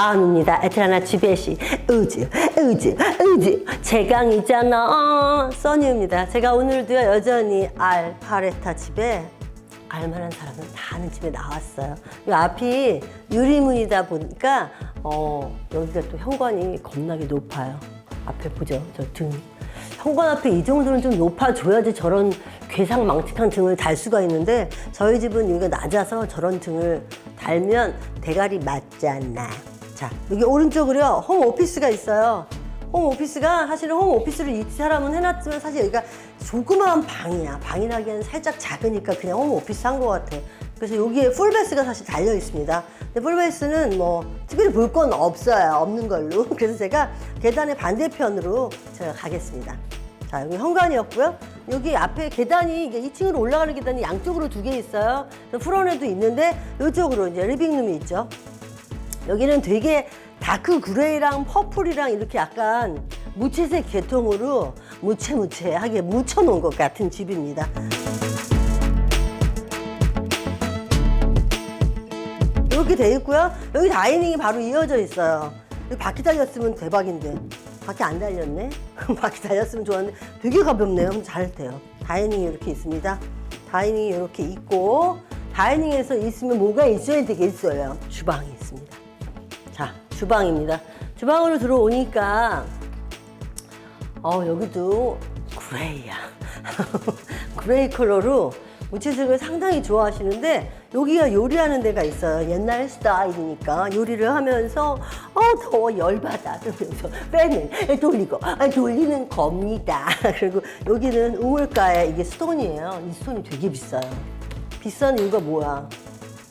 마음입니다. 에트라나 지배시 우주 우주 우주 최강이잖아 어, 써니입니다. 제가 오늘도요 여전히 알 파레타 집에 알만한 사람은 다 아는 집에 나왔어요. 이 앞이 유리문이다 보니까 어, 여기가 또 현관이 겁나게 높아요. 앞에 보죠, 저 등. 현관 앞에 이 정도는 좀 높아줘야지 저런 괴상망측한 등을 달 수가 있는데 저희 집은 여기가 낮아서 저런 등을 달면 대가리 맞잖아. 자, 여기 오른쪽으로요, 홈 오피스가 있어요. 홈 오피스가 사실은 홈 오피스를 이 사람은 해놨지만 사실 여기가 조그마한 방이야. 방이라기엔 살짝 작으니까 그냥 홈 오피스 한 것 같아. 그래서 여기에 풀베스가 사실 달려 있습니다. 근데 풀베스는 뭐 특별히 볼 건 없어요. 없는 걸로. 그래서 제가 계단의 반대편으로 제가 가겠습니다. 자, 여기 현관이었고요. 여기 앞에 계단이 이게 2층으로 올라가는 계단이 양쪽으로 두 개 있어요. 프론에도 있는데 이쪽으로 이제 리빙룸이 있죠. 여기는 되게 다크 그레이랑 퍼플이랑 이렇게 약간 무채색 계통으로 무채무채하게 묻혀놓은 것 같은 집입니다. 이렇게 돼 있고요. 여기 다이닝이 바로 이어져 있어요. 바퀴 달렸으면 대박인데 바퀴 안 달렸네. 바퀴 달렸으면 좋았는데 되게 가볍네요. 잘 돼요. 다이닝이 이렇게 있습니다. 다이닝이 이렇게 있고 다이닝에서 있으면 뭐가 있어야 되겠어요. 주방이 있습니다. 자, 주방입니다. 주방으로 들어오니까 어 여기도 그레이야. 그레이 컬러로 무채색을 상당히 좋아하시는데 여기가 요리하는 데가 있어요. 옛날 스타일이니까 요리를 하면서 어 더워 열받아 그러면서 팬을 돌리고 아, 돌리는 겁니다. 그리고 여기는 우물가에 이게 스톤이에요. 이 스톤이 되게 비싸요. 비싼 이유가 뭐야?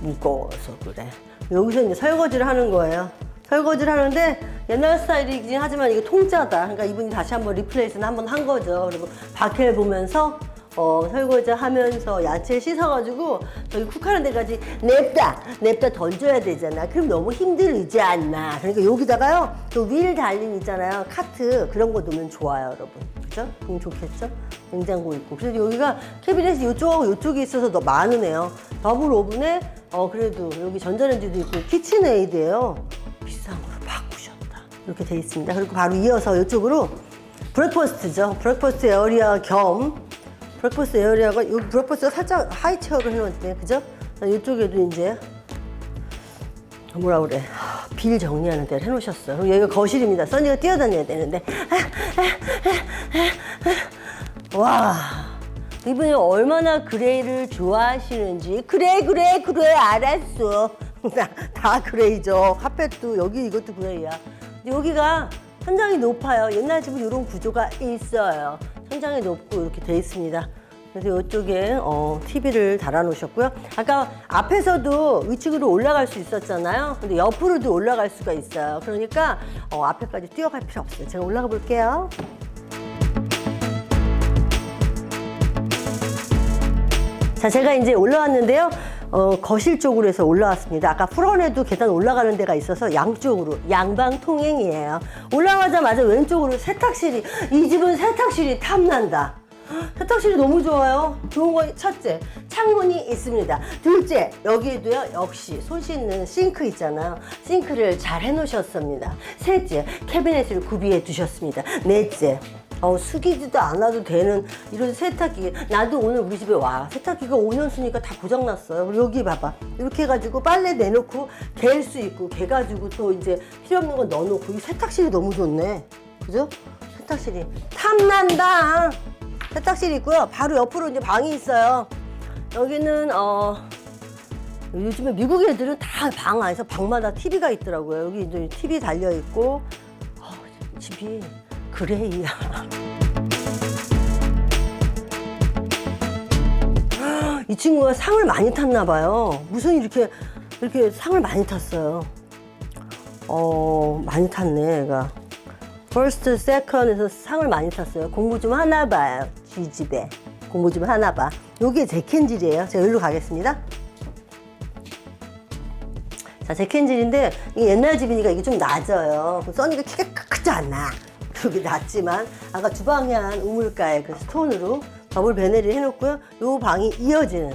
무거워서 그래. 여기서 이제 설거지를 하는 거예요. 설거지를 하는데 옛날 스타일이긴 하지만 이게 통짜다. 그러니까 이분이 다시 한번 리플레이스는 한번 한 거죠. 그리고 바퀴를 보면서 어, 설거지 하면서 야채 씻어가지고 저기 쿡하는 데까지 냅다 냅다 던져야 되잖아. 그럼 너무 힘들지 않나. 그러니까 여기다가요 또 윌 달린 있잖아요 카트 그런 거 놓으면 좋아요, 여러분. 그죠? 그럼 좋겠죠? 냉장고 있고. 그래서 여기가 캐비넷이 이쪽하고 이쪽에 있어서 더 많으네요. 더블 오븐에 어 그래도 여기 전자레인지도 있고 키친에이드예요. 이렇게 돼 있습니다. 그리고 바로 이어서 이쪽으로 브렉퍼스트죠. 브렉퍼스트 에어리아 겸 브렉퍼스트 에어리아가 이 브렉퍼스트가 살짝 하이 체어를 해놨네. 그죠? 이쪽에도 이제 뭐라 그래 빌 정리하는 데를 해놓으셨어요. 그리고 여기가 거실입니다. 써니가 뛰어다녀야 되는데 와 이분이 얼마나 그레이를 좋아하시는지 그래 그래 그래 알았어 다, 다 그레이죠 카펫도 여기 이것도 그레이야 여기가 천장이 높아요. 옛날 집은 이런 구조가 있어요. 천장이 높고 이렇게 돼 있습니다. 그래서 이쪽에 어, TV를 달아 놓으셨고요. 아까 앞에서도 위층으로 올라갈 수 있었잖아요. 근데 옆으로도 올라갈 수가 있어요. 그러니까 어, 앞에까지 뛰어갈 필요 없어요. 제가 올라가 볼게요. 자, 제가 이제 올라왔는데요. 어, 거실 쪽으로 해서 올라왔습니다. 아까 프론에도 계단 올라가는 데가 있어서 양쪽으로 양방 통행이에요. 올라가자마자 왼쪽으로 세탁실이 이 집은 세탁실이 탐난다. 세탁실이 너무 좋아요. 좋은 거 첫째, 창문이 있습니다. 둘째, 여기에도요, 역시 손 씻는 싱크 있잖아요. 싱크를 잘 해놓으셨습니다. 셋째, 캐비넷을 구비해 두셨습니다. 넷째, 어, 숙이지도 않아도 되는 이런 세탁기. 나도 오늘 우리 집에 와. 세탁기가 5년 쓰니까 다 고장났어요. 여기 봐봐. 이렇게 해가지고 빨래 내놓고 갤 수 있고, 개가지고 또 이제 필요 없는 거 넣어놓고. 이 세탁실이 너무 좋네. 그죠? 세탁실이. 탐난다! 세탁실이 있고요. 바로 옆으로 이제 방이 있어요. 여기는, 어, 요즘에 미국 애들은 다 방 안에서 방마다 TV가 있더라고요. 여기 이제 TV 달려 있고, 어, 집이 그레이야. 이 친구가 상을 많이 탔나 봐요. 무슨 이렇게 이렇게 상을 많이 탔어요. 어 많이 탔네 얘가. 퍼스트, 세컨에서 상을 많이 탔어요. 공부 좀 하나 봐요. 지 집에 공부 좀 하나 봐. 요게 제켄질이에요. 제가 여기로 가겠습니다. 자, 제켄질인데 이게 옛날 집이니까 이게 좀 낮아요. 써니가 키가 크- 크지 않아. 여기 낮지만 아까 주방에 한 우물가에 그 스톤으로 더블 베네를 해놓고요. 요 방이 이어지는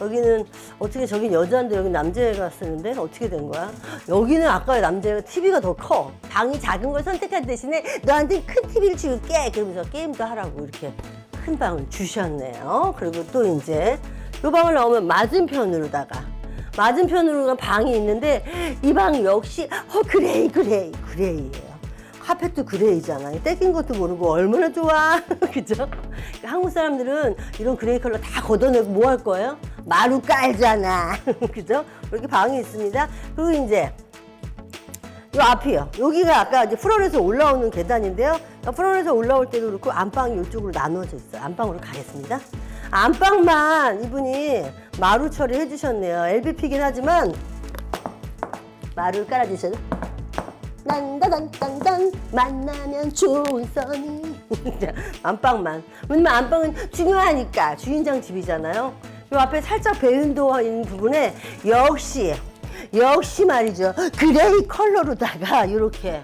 여기는 어떻게 저긴 여자인데 여기 남자애가 쓰는데 어떻게 된 거야? 여기는 아까 남자애가 TV가 더 커. 방이 작은 걸 선택한 대신에 너한테 큰 TV를 줄게. 그러면서 게임도 하라고 이렇게 큰 방을 주셨네요. 그리고 또 이제 이 방을 나오면 맞은편으로다가 맞은편으로가 방이 있는데 이 방 역시 어 그레이 그레이 그레이예요. 카펫도 그레이잖아요. 떼낀 것도 모르고 얼마나 좋아. 그죠? 그러니까 한국 사람들은 이런 그레이 컬러 다 걷어내고 뭐 할 거예요? 마루 깔잖아. 그죠? 이렇게 방이 있습니다. 그리고 이제 요 앞이요. 여기가 아까 이제 프론에서 올라오는 계단인데요. 그러니까 프론에서 올라올 때도 그렇고 안방이 이쪽으로 나누어져 있어요. 안방으로 가겠습니다. 안방만 이분이 마루 처리 해 주셨네요. LBP긴 하지만 마루를 깔아주셔도 딴따단딴딴 만나면 좋은 써니 안방만. 왜냐면 안방은 중요하니까 주인장 집이잖아요. 요 앞에 살짝 배은도 있는 부분에 역시 역시 말이죠. 그레이 컬러로다가 이렇게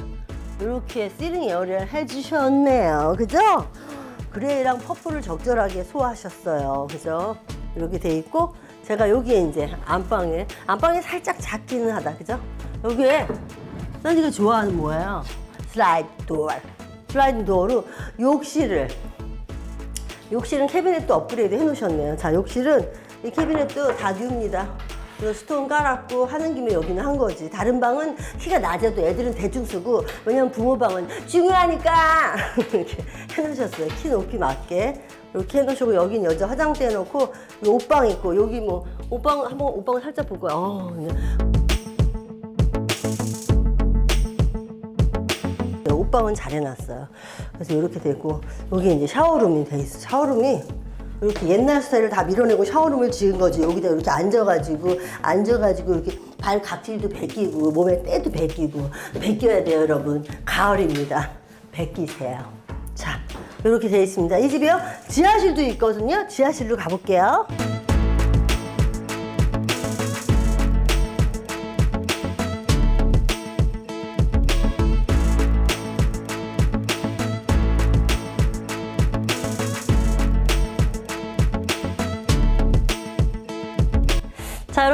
이렇게 시링 에어리를 해주셨네요. 그죠? 그레이랑 퍼플을 적절하게 소화하셨어요. 그죠? 이렇게 돼 있고 제가 여기에 이제 안방에 안방이 살짝 작기는 하다. 그죠? 여기에 딴지가 좋아하는 뭐예요? 슬라이드 도어. 슬라이드 도어로 욕실을 욕실은 캐비넷도 업그레이드 해놓으셨네요. 자, 욕실은 이 캐비넷도 다 뉴입니다. 그리고 스톤 깔았고 하는 김에 여기는 한 거지. 다른 방은 키가 낮아도 애들은 대충 쓰고 왜냐면 부모 방은 중요하니까 이렇게 해놓으셨어요. 키 높이 맞게. 이렇게 해놓으시고 여긴 여자 화장대 해놓고 이 옷방 있고 여기 뭐 옷방 한번 옷방을 살짝 볼 거야. 어, 그냥 네, 옷방은 잘 해놨어요. 그래서 이렇게 되고 여기 이제 샤워룸이 돼 있어. 샤워룸이 이렇게 옛날 스타일을 다 밀어내고 샤워룸을 지은 거지. 여기다 이렇게 앉아가지고 앉아가지고 이렇게 발 각질도 벗기고 몸에 때도 벗기고 벗겨야 돼요, 여러분. 가을입니다. 벗기세요. 자, 이렇게 되어 있습니다. 이 집이요 지하실도 있거든요. 지하실로 가볼게요.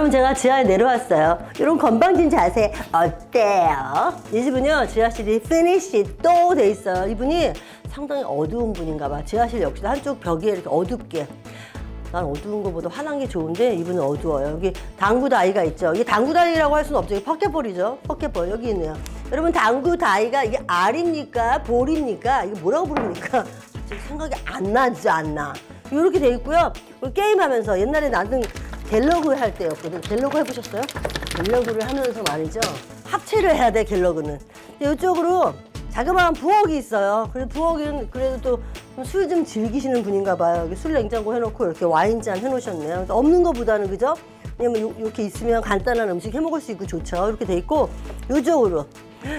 자, 여러분 제가 지하에 내려왔어요. 이런 건방진 자세 어때요? 이 집은요 지하실이 피니시 또 돼 있어요. 이분이 상당히 어두운 분인가 봐. 지하실 역시도 한쪽 벽에 이렇게 어둡게. 난 어두운 것보다 환한 게 좋은데 이분은 어두워요. 여기 당구 다이가 있죠. 이게 당구 다이라고 할 수는 없죠. 이게 포켓볼이죠. 포켓볼 여기 있네요. 여러분 당구 다이가 이게 알입니까 볼입니까? 이게 뭐라고 부릅니까? 갑자기 생각이 안 나지 않나. 이렇게 돼 있고요. 게임하면서 옛날에 나는 갤러그 할 때였거든. 갤러그 해보셨어요? 갤러그를 하면서 말이죠. 합체를 해야 돼, 갤러그는. 이쪽으로 자그마한 부엌이 있어요. 그래서 부엌은 그래도 또 술 좀 즐기시는 분인가 봐요. 여기 술 냉장고 해놓고 이렇게 와인잔 해놓으셨네요. 없는 것보다는 그죠? 왜냐면 요- 이렇게 있으면 간단한 음식 해 먹을 수 있고 좋죠. 이렇게 돼 있고 이쪽으로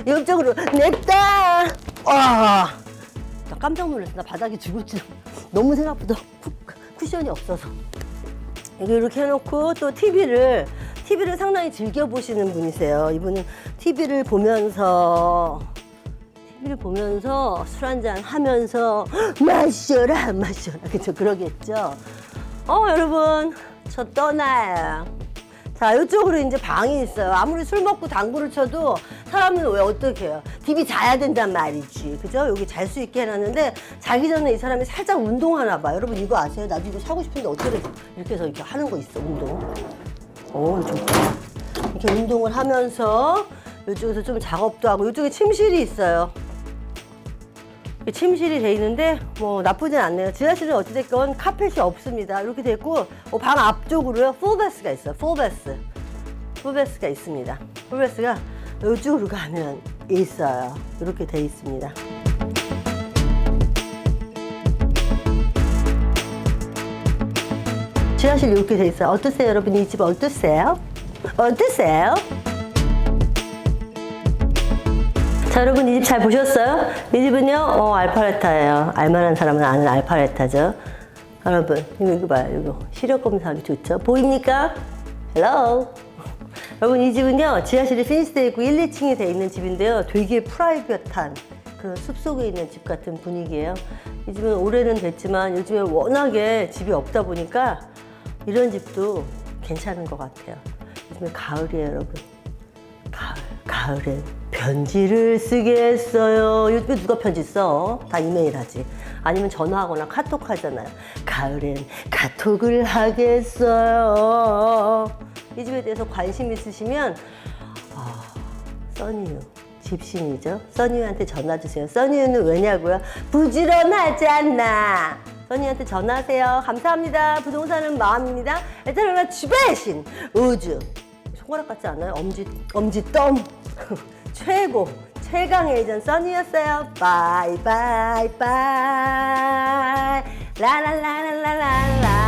이쪽으로 냈다. 와, 나 깜짝 놀랐어. 나 바닥에 죽을지 너무 생각보다 쿠, 쿠션이 없어서. 이렇게 해놓고 또 TV를 TV를 상당히 즐겨 보시는 분이세요. 이분은 TV를 보면서 TV를 보면서 술 한잔 하면서 마셔라 마셔라 그죠 그러겠죠. 어 여러분 저 떠나요. 자 이쪽으로 이제 방이 있어요. 아무리 술 먹고 당구를 쳐도 사람은 왜 어떻게 해요? TV 자야 된단 말이지. 그죠? 여기 잘 수 있게 해놨는데 자기 전에 이 사람이 살짝 운동하나 봐. 여러분 이거 아세요? 나도 이거 사고 싶은데 어떻게 이렇게 해서 이렇게 하는 거 있어 운동. 오 좋다. 이렇게 운동을 하면서 이쪽에서 좀 작업도 하고 이쪽에 침실이 있어요. 침실이 돼 있는데 뭐 나쁘진 않네요. 지하실은 어찌됐건 카펫이 없습니다. 이렇게 돼 있고 어, 방 앞쪽으로요 풀베스가 있어요. 풀베스. 풀베스가 있습니다. 풀베스가 이쪽으로 가면 있어요. 이렇게 돼 있습니다. 지하실 이렇게 돼 있어요. 어떠세요, 여러분? 이 집 어떠세요? 어떠세요? 자, 여러분 이 집 잘 보셨어요? 이 집은요, 어, 알파레타예요. 알만한 사람은 아는 알파레타죠. 여러분, 이거, 이거 봐요. 이거 시력 검사하기 좋죠. 보입니까? 헬로. 여러분 이 집은요, 지하실이 피니스되어 있고 1, 2층이 돼 있는 집인데요. 되게 프라이빗한 그런 숲속에 있는 집 같은 분위기예요. 이 집은 올해는 됐지만 요즘에 워낙에 집이 없다 보니까 이런 집도 괜찮은 것 같아요. 요즘에 가을이에요, 여러분. 가을, 가을엔 편지를 쓰겠어요. 요즘에 누가 편지 써? 다 이메일 하지. 아니면 전화하거나 카톡 하잖아요. 가을엔 카톡을 하겠어요. 이 집에 대해서 관심 있으시면 아, 써니유 집신이죠. 써니유한테 전화 주세요. 써니유는 왜냐고요? 부지런하지 않나. 써니한테 전화하세요. 감사합니다. 부동산은 마음입니다. 에테르나 집의 신 우주. 손가락 같지 않아요? 엄지 엄지 덤 최고. 최강 에이전 써니였어요. 바이 바이 바이. 라라라라라라